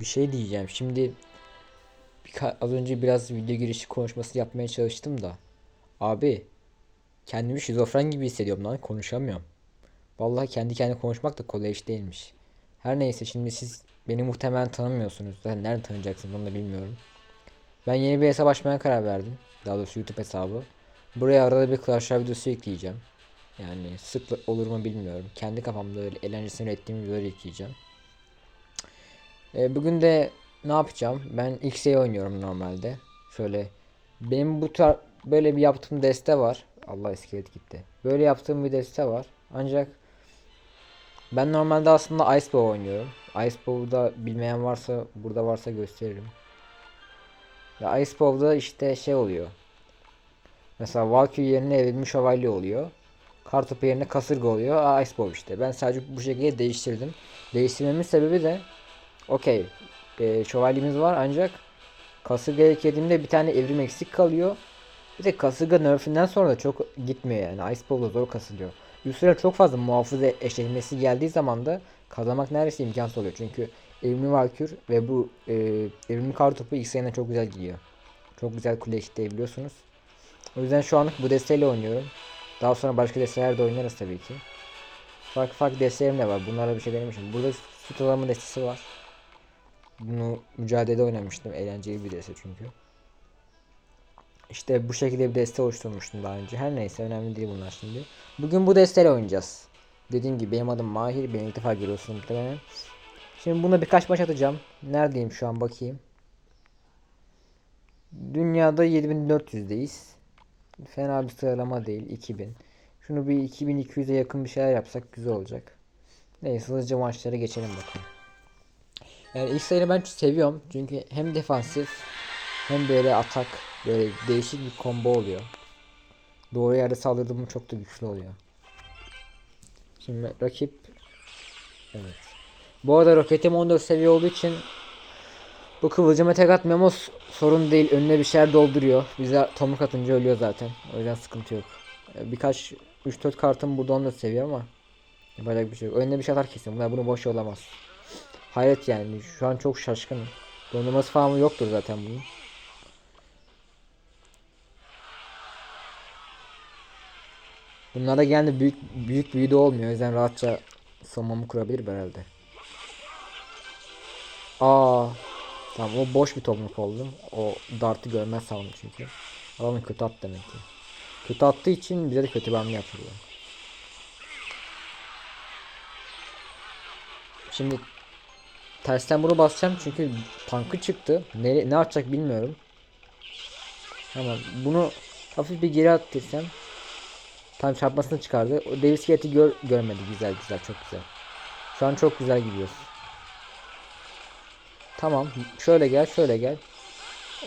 Bir şey diyeceğim. Şimdi az önce biraz video girişi konuşması yapmaya çalıştım da. Abi kendimi şizofren gibi hissediyorum lan konuşamıyorum. Vallahi kendi kendine konuşmak da kolay iş değilmiş. Her neyse şimdi siz beni muhtemelen tanımıyorsunuz. Zaten nerede tanıyacaksınız onu da bilmiyorum. Ben yeni bir hesap açmaya karar verdim. Daha doğrusu YouTube hesabı. Buraya arada bir Clash Royale videosu yükleyeceğim. Yani sık olur mu bilmiyorum. Kendi kafamda öyle eğlencesini ürettiğim videoları yükleyeceğim. E, bugün de ne yapacağım? Ben X'e oynuyorum normalde. Şöyle benim bu tar böyle bir yaptığım deste var. Allah iskelet gitti. Böyle yaptığım bir deste var. Ancak ben normalde aslında Ice Bow oynuyorum. Ice Bow'da bilmeyen varsa burada varsa gösteririm. Ya Ice Bow'da işte şey oluyor. Mesela Valkyrie yerine evrilmiş şövalye oluyor. Kartopu yerine kasırga oluyor. Aa, Ice Bow işte. Ben sadece bu şekilde değiştirdim. Değiştirmemin sebebi de okey. E, şövalyemiz var ancak kasırga eklediğimde bir tane evrim eksik kalıyor. Bir de kasırga nerfinden sonra da çok gitmiyor yani. Ice Bowl'da zor kasılıyor. Üstüne çok fazla muhafıza eşleşmesi geldiği zaman da kazanmak neredeyse imkansız oluyor. Çünkü evrimli Valkür ve bu e, evrimli kartopu ilk sayına çok güzel gidiyor. Çok güzel kule eşitleyebiliyorsunuz. O yüzden şu anlık bu desteğiyle oynuyorum. Daha sonra başka desteler de oynarız tabii ki. Farklı farklı destelerim de var. Bunlarla bir şey denemişim. Burada süt alamı destesi var. Bunu mücadelede oynamıştım. Eğlenceli bir deste çünkü. İşte bu şekilde bir deste oluşturmuştum daha önce. Her neyse önemli değil bunlar şimdi. Bugün bu desteyle oynayacağız. Dediğim gibi benim adım Mahir. Beni ilk defa görüyorsun muhtemelen. Şimdi buna birkaç maç atacağım. Neredeyim şu an bakayım. Dünyada 7400'deyiz. Fena bir sıralama değil. 2000. Şunu bir 2200'e yakın bir şeyler yapsak güzel olacak. Neyse hızlıca maçlara geçelim bakalım. Yani ilk sayını ben seviyorum. Çünkü hem defansif hem böyle atak böyle değişik bir combo oluyor. Doğru yerde saldırdığım çok da güçlü oluyor. Şimdi rakip Evet. Bu arada roketim 14 seviye olduğu için bu kıvılcıma tek atmamız sorun değil. Önüne bir şeyler dolduruyor. Bize tomruk atınca ölüyor zaten. O yüzden sıkıntı yok. Ee, Birkaç 3-4 kartım burada 14 seviye ama yapacak bir şey yok. Önüne bir şey atar kesin. Bunlar bunu boş yollamaz. Hayret yani. Şu an çok şaşkınım. Dondurması falan yoktur zaten bunun. Bunlarda genelde büyük büyük büyüde olmuyor. O yüzden rahatça savunmamı kurabilir herhalde. Aa, tamam o boş bir tomruk oldu. O dartı görmez sandım çünkü. Adamın kötü at demek ki. Kötü attığı için bize de kötü bir hamle yapılıyor. Şimdi tersten bunu basacağım çünkü tankı çıktı. Ne, ne atacak bilmiyorum. Tamam bunu hafif bir geri attırsam Tam çarpmasını çıkardı. O Davis Gate'i gör, görmedi. Güzel güzel çok güzel. Şu an çok güzel gidiyoruz. Tamam. Şöyle gel şöyle gel.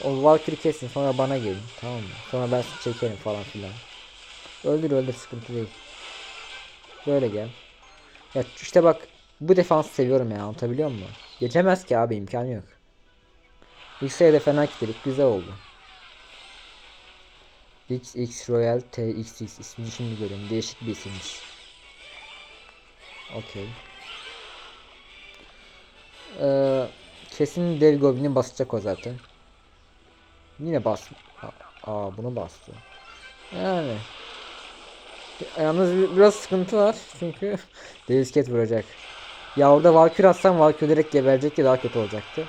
O Valkyrie kesin sonra bana gelin. Tamam mı? Sonra ben çekerim falan filan. Öldür öldür sıkıntı değil. Böyle gel. Ya işte bak bu defansı seviyorum ya anlatabiliyor muyum? Geçemez ki abi imkanı yok. İlk sayıda fena kilitledik güzel oldu. XX Royal TXX ismini şimdi görüyorum. Değişik bir isimmiş. Okey. Ee, kesin dev goblini basacak o zaten. Yine bas. Aa, bunu bastı. Yani. Yalnız bir- biraz sıkıntı var çünkü Devisket vuracak. Ya orada Valkyrie atsam Valkyrie direkt geberecek ki daha kötü olacaktı.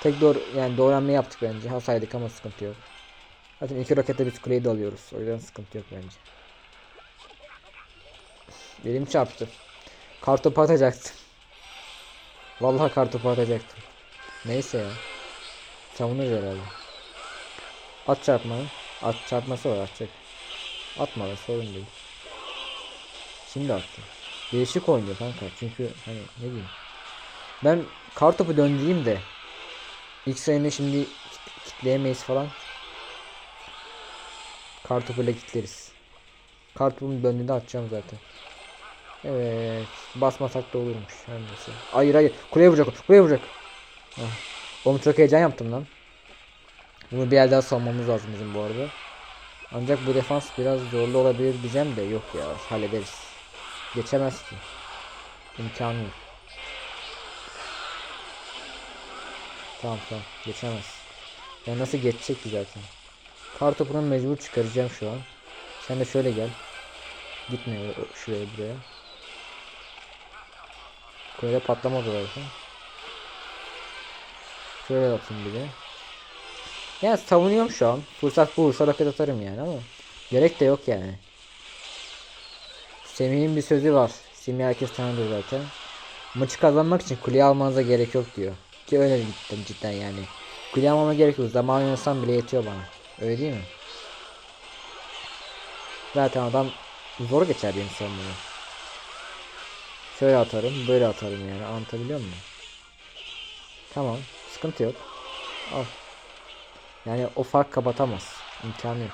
Tek doğru yani doğru hamle yaptık bence. Hasaydık ama sıkıntı yok. Zaten iki rokette biz kuleyi de alıyoruz. O yüzden sıkıntı yok bence. Elim çarptı. Kartopu atacaktım. Vallahi kartopu atacaktım. Neyse ya. Savunur herhalde. At çarpmayı. At çarpması var atacak. Atma da sorun değil. Şimdi attı. Değişik oynuyor kanka. Çünkü hani ne diyeyim. Ben kartopu döndüreyim de ilk sayını şimdi kit- kitleyemeyiz falan. Kartopuyla kitleriz. Kartopumun döndüğünde atacağım zaten. Evet. Basmasak da olurmuş. Neyse. Hayır hayır. Kuleye vuracak. Kuleye vuracak. Ah. Oğlum çok heyecan yaptım lan. Bunu bir el daha salmamız lazım bizim bu arada. Ancak bu defans biraz zorlu olabilir diyeceğim de yok ya. Hallederiz. Geçemez ki. İmkanı yok. Tamam tamam geçemez. Ya nasıl geçecek ki zaten. Kar topunu mecbur çıkaracağım şu an. Sen de şöyle gel. Gitme şuraya buraya. Patlamaz o zaten. Şöyle atayım bir de. Yani savunuyorum şu an. Fırsat bulursa roket atarım yani ama gerek de yok yani. Semih'in bir sözü var. Semih herkes tanıdır zaten. Maçı kazanmak için kuleyi almanıza gerek yok diyor. Ki öyle gittim cidden yani. Kuleyi almama gerek yok. Zaman oynasam bile yetiyor bana. Öyle değil mi? Zaten adam zor geçer benim savunmayı. Şöyle atarım, böyle atarım yani. Anlatabiliyor muyum? Tamam, sıkıntı yok. Al. Yani o fark kapatamaz. İmkanı yok.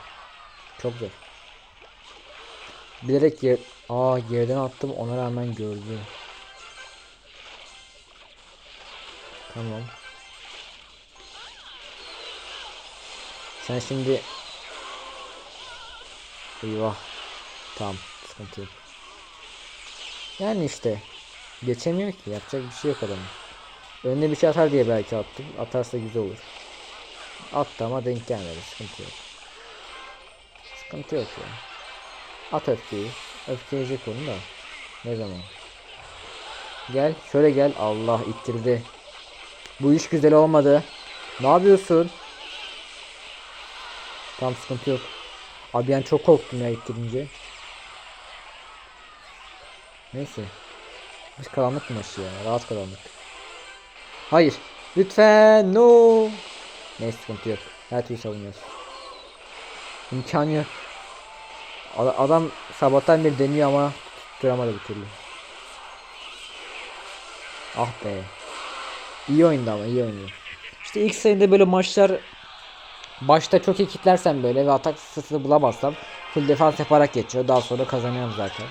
Çok zor. Bilerek. Aa yerden attım ona rağmen gördü. Tamam. Sen şimdi... Eyvah. Tamam. Sıkıntı yok. Yani işte. Geçemiyor ki. Yapacak bir şey yok adamın. Önüne bir şey atar diye belki attım. Atarsa güzel olur. Attı ama denk gelmedi. Sıkıntı yok. Sıkıntı yok ya. At öfkeyi. Öfkeleyecek onu da. Ne zaman? Gel. Şöyle gel. Allah ittirdi. Bu iş güzel olmadı. Ne yapıyorsun? Tam sıkıntı yok. Abi ben çok korktum ya ittirince. Neyse. Biz karanlık maçı ya. Rahat karanlık. Hayır. Lütfen. No. Neyse sıkıntı yok. Her türlü savunuyoruz. İmkanı yok. Ad- Adam sabahtan beri deniyor ama tutturamadı bir türlü. Ah be. İyi oyundu ama iyi oyundu. İşte ilk sayında böyle maçlar başta çok iyi kitlersem böyle ve atak sırtını bulamazsam full defans yaparak geçiyor. Daha sonra kazanıyorum zaten.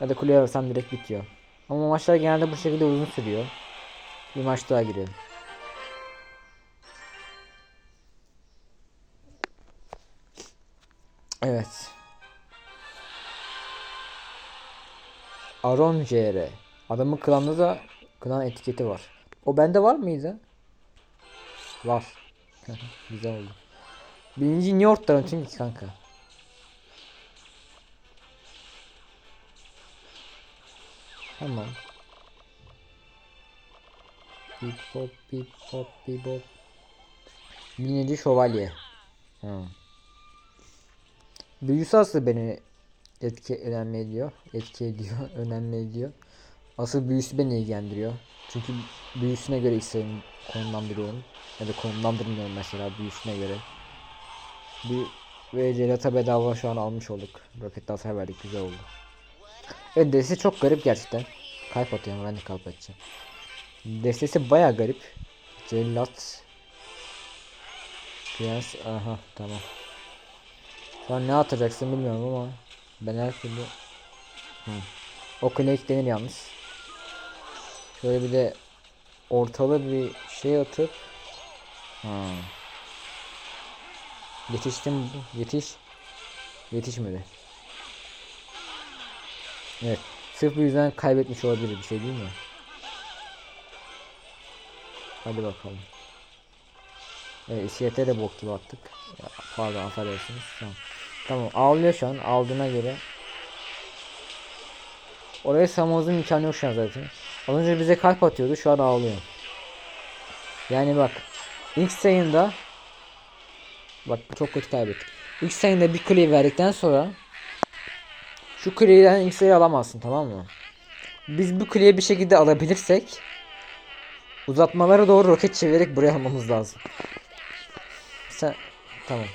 Ya da kuleye vursam direkt bitiyor. Ama maçlar genelde bu şekilde uzun sürüyor. Bir maç daha girelim. Evet. Aron CR. Adamın klanda da klan etiketi var. O bende var mıydı? Var. Güzel oldu. Birinci New York'tan çünkü kanka. Tamam. Bip bop bip bop bip bop. Bineci şövalye. Ha. Büyüsü asıl beni etki önemli ediyor. Etki ediyor. önemli ediyor. Asıl büyüsü beni ilgilendiriyor. Çünkü büyüsüne göre isteğimi konumlandırıyorum. Ya da konumlandırmıyorum mesela büyüsüne göre. Bir ve Celata bedava şu an almış olduk. Roket hasar verdik güzel oldu. Evet destesi çok garip gerçekten. Kalp atıyorum ben de kalp atacağım. Destesi baya garip. Cellat. Prens aha tamam. Şu an ne atacaksın bilmiyorum ama ben her türlü Hı. O connect denir yalnız. Şöyle bir de ortalı bir şey atıp ha. Yetiştim. Yetiş. Yetişmedi. Evet. Sırf bu yüzden kaybetmiş olabilir bir şey değil mi? Hadi bakalım. Evet iskelete de bok gibi attık. Ya, pardon affedersiniz. Tamam. Tamam ağlıyor şu an. Aldığına göre. Oraya savunmamızın imkanı yok şu an zaten. Az önce bize kalp atıyordu. Şu an ağlıyor. Yani bak. ilk sayında Bak çok kötü kaybettik. İlk sayında bir kuleyi verdikten sonra şu kuleden ilk sayıyı alamazsın tamam mı? Biz bu kuleyi bir şekilde alabilirsek uzatmalara doğru roket çevirerek buraya almamız lazım. Sen tamam.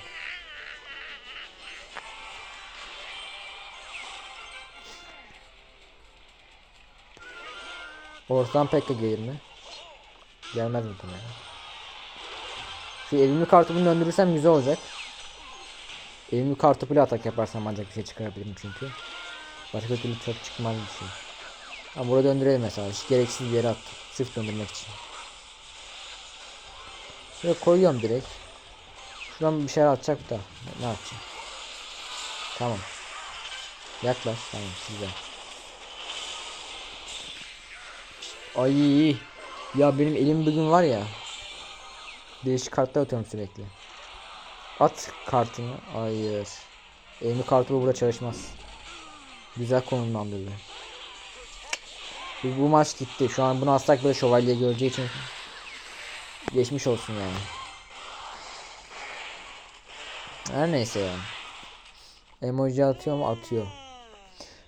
Ortadan Pekka gelir mi? Gelmez mi tamam. Şu elimli kartopunu döndürürsem güzel olacak. Elimli kartopuyla atak yaparsam ancak bir şey çıkarabilirim çünkü. Başka türlü çok çıkmaz bir şey. Ama burada döndürelim mesela. Hiç gereksiz bir yere attım. Sırf döndürmek için. Şöyle koyuyorum direkt. Şuradan bir şeyler atacak da. Ne yapacağım? Tamam. Yaklaş. Tamam güzel. Ay ya benim elim bugün var ya Değişik kartlar atıyorum sürekli. At kartını. Hayır. Elmi kartı bu burada çalışmaz. Güzel konumlandırdı. Bu, bu maç gitti. Şu an bunu astak böyle şövalye göreceği için geçmiş olsun yani. Her neyse yani. Emoji atıyor mu? Atıyor.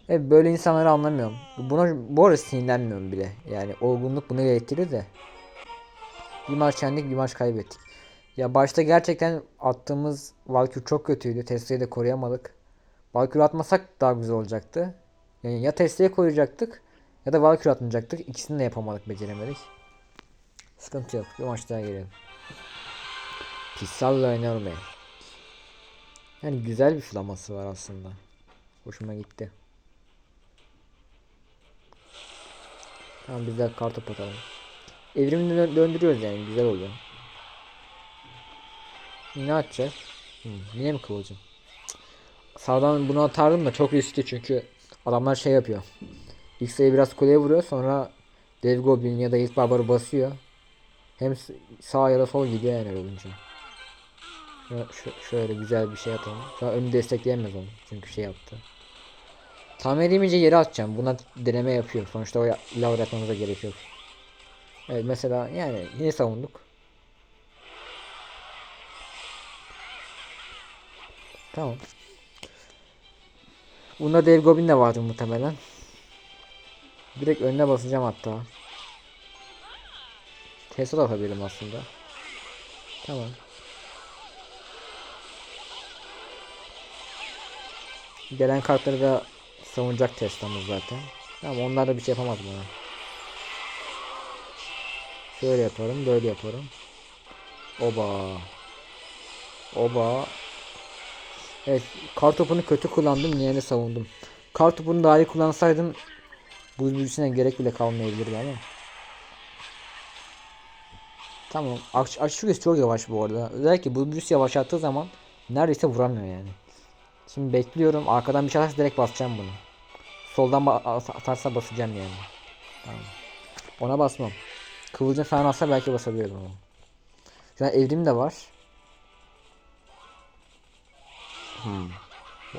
E böyle insanları anlamıyorum. Buna bu arada sinirlenmiyorum bile. Yani olgunluk bunu gerektirir de. Bir maç yendik bir maç kaybettik. Ya başta gerçekten attığımız Valkyrie çok kötüydü. Tesla'yı de koruyamadık. Valkyrie atmasak daha güzel olacaktı. Yani ya Tesla'yı koruyacaktık ya da Valkyrie atmayacaktık. İkisini de yapamadık, beceremedik. Sıkıntı yok. Bir maç daha gelelim. Pissalla enorme. Yani güzel bir flaması var aslında. Hoşuma gitti. Tamam biz de kartop atalım. Evrimini dö- döndürüyoruz yani güzel oluyor. Ne atacağız? Hmm, yine mi kıvılcım? Sağdan bunu atardım da çok riskli çünkü adamlar şey yapıyor. İlk sayı biraz kuleye vuruyor sonra Dev Goblin ya da ilk barbarı basıyor. Hem sağ ya da sol gidiyor yani olunca. Şö- şö- şöyle güzel bir şey atalım. Şu an önü destekleyemez onu çünkü şey yaptı. Tamir edemeyince yere atacağım. Buna deneme yapıyor. Sonuçta o ilavre yapmamıza gerek yok. Evet mesela yani yine savunduk. Tamam. Bunda dev goblin de vardı muhtemelen. Direkt önüne basacağım hatta. Tesla da yapabilirim aslında. Tamam. Gelen kartları da savunacak Tesla'mız zaten. Tamam onlar da bir şey yapamaz bana. Şöyle yaparım, böyle yaparım. Oba. Oba. Evet, kartopunu kötü kullandım, de savundum. Kartopunu daha iyi kullansaydım buz büyüsüne gerek bile kalmayabilirdi ama. Tamam. Aç Açıkçası çok yavaş bu arada. Özellikle buz büyüsü yavaşlattığı zaman neredeyse vuramıyor yani. Şimdi bekliyorum. Arkadan bir şey direkt basacağım bunu. Soldan atarsa basacağım yani. Tamam. Ona basmam. Kıvılcım falan atsa belki basabiliyorum ama. Şu an evrim de var. Hmm.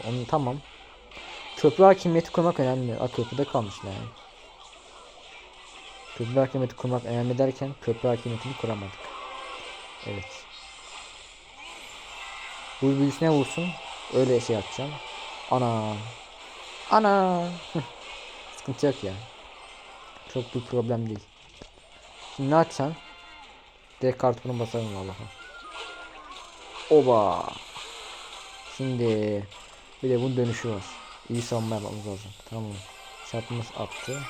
Onu tamam. Köprü hakimiyeti kurmak önemli. Aa köprüde kalmışlar yani. Köprü hakimiyeti kurmak önemli derken köprü hakimiyetini kuramadık. Evet. Bu büyüsüne vursun. Öyle şey yapacağım. Ana. Ana. Sıkıntı yok ya. Çok bir problem değil. Şimdi ne yapacaksın? Direkt kartonu basarım vallahi. Oba. Şimdi bir de bunun dönüşü var. İyi savunma yapmamız lazım. Tamam. Çarpımız attı.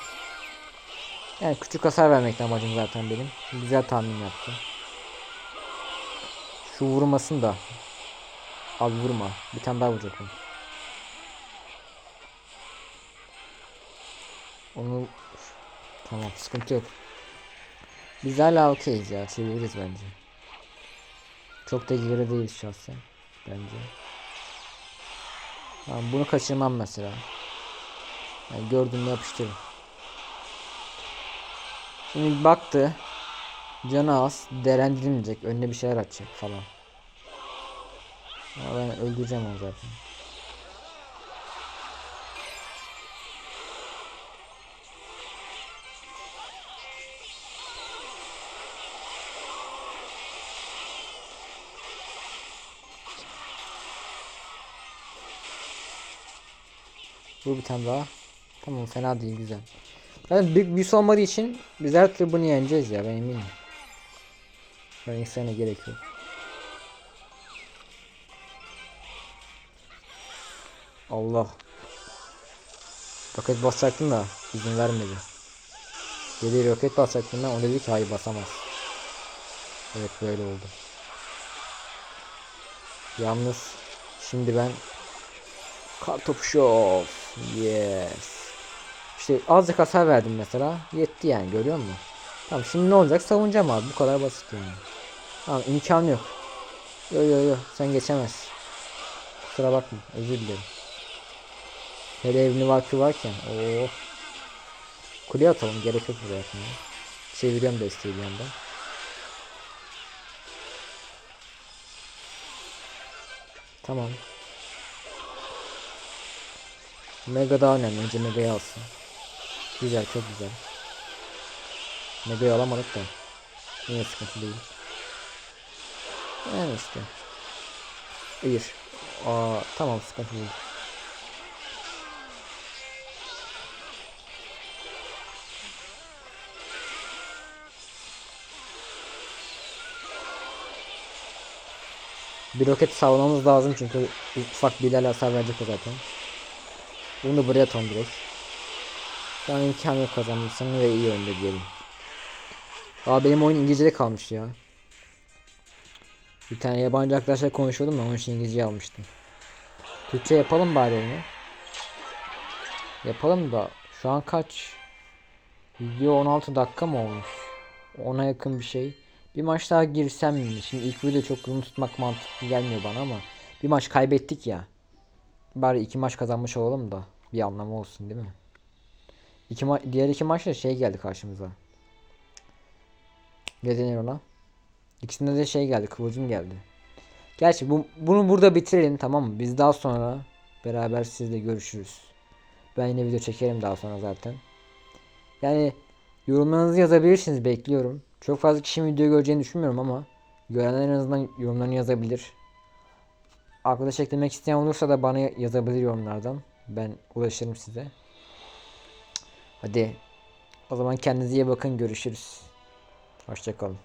Yani küçük hasar vermekten amacım zaten benim. Güzel tahmin yaptı. Şu vurmasın da. Abi vurma. Bir tane daha vuracak onu. Onu tamam sıkıntı yok. Biz hala okeyiz ya çeviririz bence. Çok da geri değiliz şahsen bence. Tamam, bunu kaçırmam mesela. Yani gördüğümde yapıştırırım. Şimdi baktı. Canı az. Derendirilmeyecek. Önüne bir şeyler atacak falan. Ama ben öldüreceğim onu zaten. Bu bir tane daha. Tamam fena değil güzel. Yani büyük büyüsü olmadığı için biz her türlü bunu yeneceğiz ya ben eminim. Ben insana gerek yok. Allah. Roket basacaktım da izin vermedi. Geri roket basacaktım ben o dedi ki hayır basamaz. Evet böyle oldu. Yalnız şimdi ben Kartopu şov. Yes. İşte azıcık hasar verdim mesela. Yetti yani görüyor musun? Tamam şimdi ne olacak? Savunacağım abi. Bu kadar basit yani. Tamam imkan yok. Yo yo yo sen geçemez. Kusura bakma. Özür dilerim. Hele evli vakti varken. Oo. Kule atalım. Gerek yok buraya atmaya. Çeviriyorum desteği bir yandan. Tamam. Mega daha önemli. Önce Mega'yı alsın. Güzel çok güzel. Mega'yı alamadık da. Yine sıkıntı değil. Yani işte. Hayır. Aa, tamam sıkıntı değil. Bir roket savunmamız lazım çünkü ufak bir hasar verecek o zaten. Bunu buraya atalım direkt. Şu an imkanı yok kazanmışsın ve iyi önde diyelim. Aa benim oyun İngilizce'de kalmış ya. Bir tane yabancı arkadaşlar konuşuyordum da onun için İngilizce almıştım. Türkçe yapalım bari onu. Yapalım da şu an kaç? Video 16 dakika mı olmuş? Ona yakın bir şey. Bir maç daha girsem mi? Şimdi ilk video çok uzun tutmak mantıklı gelmiyor bana ama bir maç kaybettik ya. Bari iki maç kazanmış olalım da bir anlamı olsun değil mi? İki ma- diğer iki maçta şey geldi karşımıza. Ne denir ona? İkisinde de şey geldi, kıvılcım geldi. Gerçi bu, bunu burada bitirelim tamam mı? Biz daha sonra beraber sizle görüşürüz. Ben yine video çekerim daha sonra zaten. Yani yorumlarınızı yazabilirsiniz bekliyorum. Çok fazla kişinin video göreceğini düşünmüyorum ama görenler en azından yorumlarını yazabilir. Arkadaş eklemek isteyen olursa da bana yazabilir yorumlardan. Ben ulaşırım size. Hadi. O zaman kendinize iyi bakın. Görüşürüz. Hoşçakalın.